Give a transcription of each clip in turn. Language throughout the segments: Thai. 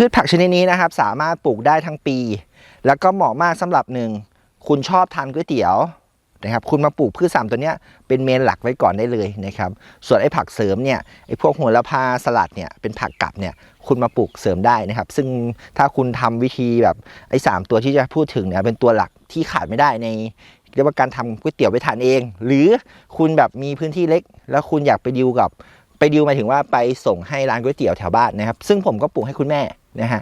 พืชผักชนิดนี้นะครับ สามารถปลูกได้ทั้งปี แล้วก็เหมาะมากสำหรับหนึ่งคุณชอบทานก๋วยเตี๋ยวนะครับคุณมาปลูกพืชสามตัวเนี้ยเป็นเมนหลักไว้ก่อนได้เลยนะครับส่วนไอ้ผักเสริมเนี่ยไอ้พวกโหัวละพาสลัดเนี่ยเป็นผักกลับเนี่ยคุณมาปลูกเสริมได้นะครับ ซึ่งถ้าคุณทำวิธีแบบไอ้สามตัวที่จะพูดถึงเนี่ยเป็นตัวหลักที่ขาดไม่ได้ในเรียกว่าการทำก๋วยเตี๋ยวไปทานเอง หรือคุณแบบมีพื้นที่เล็ก แล้วคุณอยากไปดิวกับ ไปดิวหมายถึงว่าไปส่งให้ร้านก๋วยเตี๋ยวแถวบ้านนะครับ ซึ่งผมก็ปลูกให้คุณแม่ นะฮะ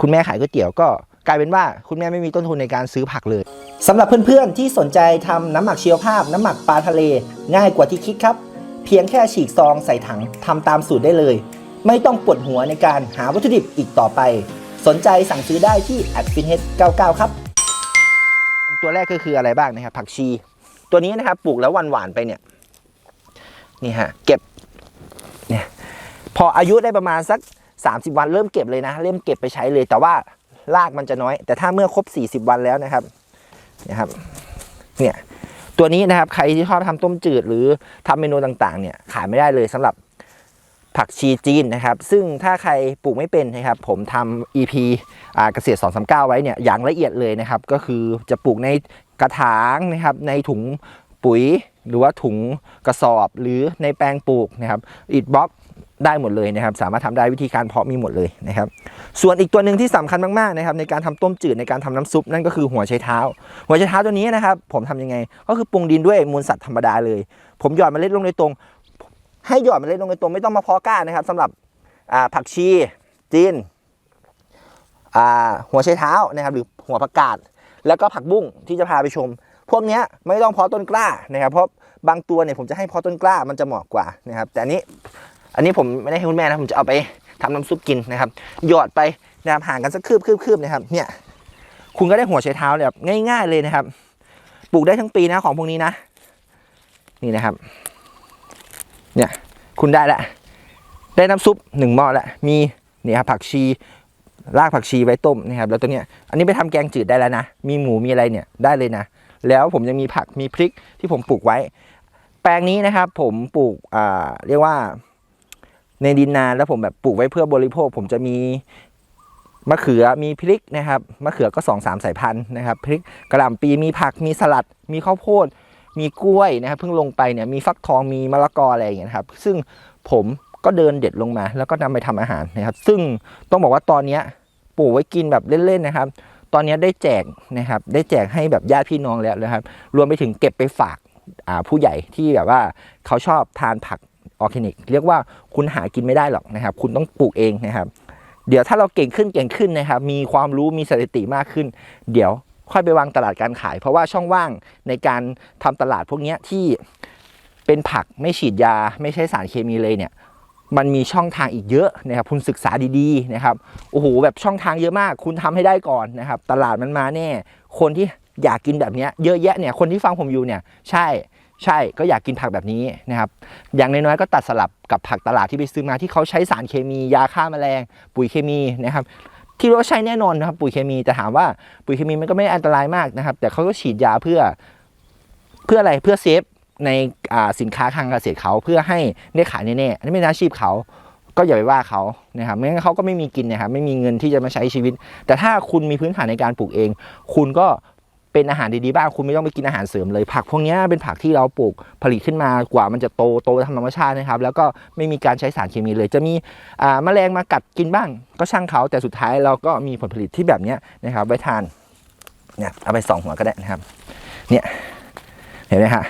คุณแม่ขายก๋วยเตี๋ยวก็กลายเป็นว่าคุณแม่ไม่มีต้นทุนในการซื้อผักเลยสำหรับเพื่อนๆที่สนใจทำน้ำหมักชีวภาพ น้ำหมักปลาทะเล ง่ายกว่าที่คิดครับ เพียงแค่ฉีกซองใส่ถังทำตามสูตรได้เลย ไม่ต้องปวดหัวในการหาวัตถุดิบอีกต่อไป สนใจสั่งซื้อได้ที่ a d f i n h e a d 99 ครับ ตัวแรกก็คืออะไรบ้างนะครับ ผักชี ตัวนี้นะครับปลูกแล้วหวานๆไปเนี่ยนี่ฮะเก็บเนี่ยพออายุได้ประมาณสัก 30 วันเริ่มเก็บเลยนะ เริ่มเก็บไปใช้เลย แต่ว่ารากมันจะน้อย แต่ถ้าเมื่อครบ 40 วันแล้วนะครับนะครับ เนี่ยตัวนี้นะครับใครที่ชอบทำต้มจืดหรือทำเมนูต่างๆ เนี่ยขายไม่ได้เลยสำหรับผักชีจีนนะครับ ซึ่งถ้าใครปลูกไม่เป็นนะครับผมทำ EP อ่าเกษตร239 ไว้เนี่ยอย่างละเอียดเลยนะครับ ก็คือจะปลูกในกระถางนะครับในถุงปุ๋ยหรือว่าถุงกระสอบหรือในแปลงปลูกนะครับอิดบล็อก ได้หมดเลยนะครับ สามารถทำได้วิธีการเพาะมีหมดเลยนะครับ ส่วนอีกตัวหนึ่งที่สำคัญมากๆนะครับ ในการทำต้มจืดในการทำน้ำซุปนั่นก็คือหัวไชเท้า หัวไชเท้าตัวนี้นะครับ ผมทำยังไง ก็คือปรุงดินด้วยมูลสัตว์ธรรมดาเลย ผมหยอดเมล็ดลงในตรง ให้หยอดเมล็ดลงในตรงไม่ต้องมาเพาะกล้านะครับสำหรับผักชีจีนหัวไชเท้านะครับ หรือหัวผักกาดแล้วก็ผักบุ้งที่จะพาไปชม พวกนี้ไม่ต้องเพาะต้นกล้านะครับ เพราะบางตัวเนี่ยผมจะให้เพาะต้นกล้ามันจะเหมาะกว่านะครับ แต่นี้ อันนี้ผมไม่ได้ให้คุณแม่นะผมจะเอาไปทำน้ำซุปกินนะครับ หยอดไปนะครับห่างกันสักคืบคืบคืบนะครับ เนี่ยคุณก็ได้หัวไชเท้าแบบง่าย ๆเลยนะครับ ปลูกได้ทั้งปีนะของพวกนี้นะ นี่นะครับ เนี่ยคุณได้ละได้น้ำซุปหนึ่งหม้อละมีเนี่ยผักชีรากผักชีไว้ต้มนะครับ แล้วตัวเนี้ยอันนี้ไปทำแกงจืดได้แล้วนะ มีหมูมีอะไรเนี่ยได้เลยนะ แล้วผมยังมีผักมีพริกที่ผมปลูกไว้ แปลงนี้นะครับ ผมปลูกอ่าเรียกว่า ในดินนานแล้วผมแบบปลูกไว้เพื่อบริโภค ผมจะมีมะเขือมีพริกนะครับมะเขือก็สองสามสายพันธุ์นะครับพริกกระหล่ำปีมีผักมีสลัด มีข้าวโพด มีกล้วยนะครับเพิ่งลงไปเนี่ยมีฟักทองมีมะละกออะไรอย่างเงี้ยครับ ซึ่งผมก็เดินเด็ดลงมา แล้วก็นำไปทำอาหารนะครับ ซึ่งต้องบอกว่าตอนเนี้ยปลูกไว้กินแบบเล่นๆนะครับ ตอนนี้ได้แจกนะครับ ได้แจกให้แบบญาติพี่น้องแล้วนะครับ รวมไปถึงเก็บไปฝากผู้ใหญ่ที่แบบว่าเขาชอบทานผัก ออร์แกนิกเรียกว่าคุณหากินไม่ได้หรอกนะครับ คุณต้องปลูกเองนะครับ เดี๋ยวถ้าเราเก่งขึ้นเก่งขึ้นนะครับ มีความรู้มีสถิติมากขึ้น เดี๋ยวค่อยไปวางตลาดการขาย เพราะว่าช่องว่างในการทำตลาดพวกนี้ที่เป็นผักไม่ฉีดยา ไม่ใช้สารเคมีเลยเนี่ยมันมีช่องทางอีกเยอะนะครับคุณศึกษาดีๆนะครับโอ้โหแบบช่องทางเยอะมาก คุณทำให้ได้ก่อนนะครับ ตลาดมันมาแน่ คนที่อยากกินแบบนี้เยอะแยะเนี่ยคนที่ฟังผมอยู่เนี่ย ใช่ ใช่ก็อยากกินผักแบบนี้นะครับ อย่างน้อยๆก็ตัดสลับกับผักตลาดที่ไปซื้อมาที่เขาใช้สารเคมียาฆ่าแมลง ปุ๋ยเคมีนะครับ ที่รู้ว่าใช้แน่นอนนะครับปุ๋ยเคมีแต่ถามว่าปุ๋ยเคมีมันก็ไม่อันตรายมากนะครับ แต่เขาก็ฉีดยาเพื่อเพื่ออะไรเพื่อเซฟในสินค้าทางเกษตรเขาเพื่อให้ได้ขายแน่ๆอันนี้เป็นอาชีพเขาก็อย่าไปว่าเขานะครับไม่งั้นเขาก็ไม่มีกินนะครับไม่มีเงินที่จะมาใช้ชีวิต แต่ถ้าคุณมีพื้นฐานในการปลูกเอง คุณก็ เป็นอาหารดีๆบ้างคุณไม่ต้องไปกินอาหารเสริมเลย ผักพวกนี้เป็นผักที่เราปลูกผลิตขึ้นมากว่ามันจะโตโตธรรมชาตินะครับ แล้วก็ไม่มีการใช้สารเคมีเลย จะมีแมลงมากัดกินบ้าง ก็ช่างเขาแต่สุดท้ายเราก็มีผลผลิตที่แบบนี้นะครับ ไว้ทานเนี่ยเอาไปสองหัวก็ได้นะครับ เนี่ยเห็นไหมฮะ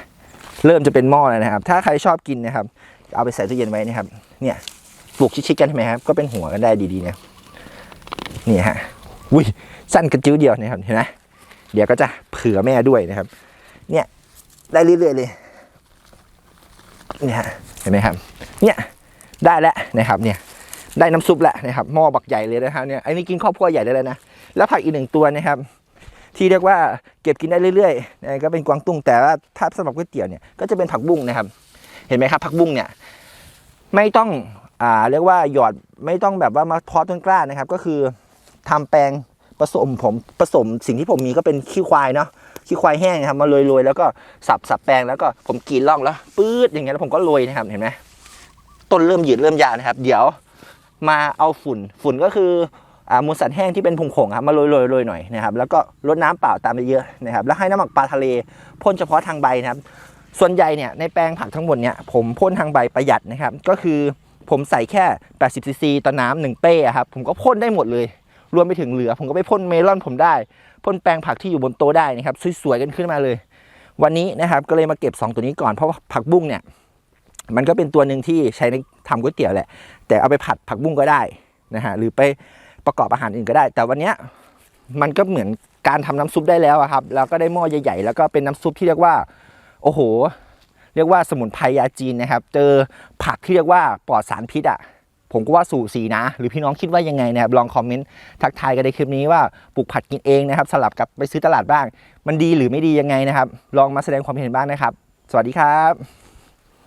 เริ่มจะเป็นหม้อแล้วนะครับ ถ้าใครชอบกินนะครับ เอาไปใส่ตู้เย็นไว้นะครับ เนี่ยปลูกชิดๆกันใช่ไหมครับ ก็เป็นหัวกันได้ดีๆนะนี่ฮะอุ้ยสั้นกระจิ้วเดียวนะครับเห็นไหม เดี๋ยวก็จะเผื่อแม่ด้วยนะครับ เนี่ยได้เรื่อยๆเลยเนี่ยฮะเห็นไหมครับ เนี่ยได้แล้วนะครับ เนี่ยได้น้ำซุปแล้วนะครับหม้อบักใหญ่เลยนะครับเนี่ยอันนี้กินครอบครัวใหญ่ได้เลยนะแล้วผักอีกหนึ่งตัวนะครับ ที่เรียกว่าเก็บกินได้เรื่อยๆนะก็เป็นกวางตุ้งแต่ว่าถ้าสำหรับก๋วยเตี๋ยวเนี่ยก็จะเป็นผักบุ้งนะครับ เห็นไหมครับผักบุ้งเนี่ยไม่ต้องอ่าเรียกว่าหยอดไม่ต้องแบบว่ามาเพาะต้นกล้านะครับ ก็คือทำแปลง ผสมผมผสมสิ่งที่ผมมีก็เป็นขี้ควายเนาะขี้ควายแห้งนะครับมาโรยๆแล้วก็สับสับแปลงแล้วก็ผมกรีดร่องแล้วปื๊ดอย่างเงี้ยแล้วผมก็โรยนะครับเห็นไหมต้นเริ่มหยืดเริ่มยาวนะครับ เดี๋ยวมาเอาฝุ่นฝุ่นก็คืออ่ามูลสัตว์แห้งที่เป็นผงผงครับมาโรยๆโรยหน่อยนะครับ แล้วก็รดน้ำเปล่าตามไปเยอะนะครับ แล้วให้น้ำหมักปลาทะเลพ่นเฉพาะทางใบนะครับ ส่วนใหญ่เนี่ยในแปลงผักทั้งหมดเนี่ยผมพ่นทางใบประหยัดนะครับ ก็คือผมใส่แค่ 80ซีซีต่อน้ำหนึ่งเป้ครับผมก็พ่นได้หมดเลย รวมไปถึงเหลือ ผมก็ไปพ่นเมลอนผมได้พ่นแปลงผักที่อยู่บนโต๊ะได้นะครับสวยๆกันขึ้นมาเลย วันนี้นะครับก็เลยมาเก็บ 2 ตัวนี้ก่อนเพราะผักบุ้งเนี่ยมันก็เป็นตัวหนึ่งที่ใช้ในทำก๋วยเตี๋ยวแหละ แต่เอาไปผัดผักบุ้งก็ได้นะฮะหรือไปประกอบอาหารอื่นก็ได้ แต่วันนี้มันก็เหมือนการทำน้ำซุปได้แล้วครับแล้วก็ได้หม้อใหญ่ๆ แล้วก็เป็นน้ำซุปที่เรียกว่า โอ้โห เรียกว่าสมุนไพรยาจีนนะครับ เจอผักที่เรียกว่าปลอดสารพิษอะ ผมก็ว่าสู่สีนะ หรือพี่น้องคิดว่ายังไงนะครับลองคอมเมนต์ทักทายกันในคลิปนี้ว่าปลูกผัดกินเองนะครับ สลับกับไปซื้อตลาดบ้าง มันดีหรือไม่ดียังไงนะครับ ลองมาแสดงความเห็นบ้างนะครับ สวัสดีครับ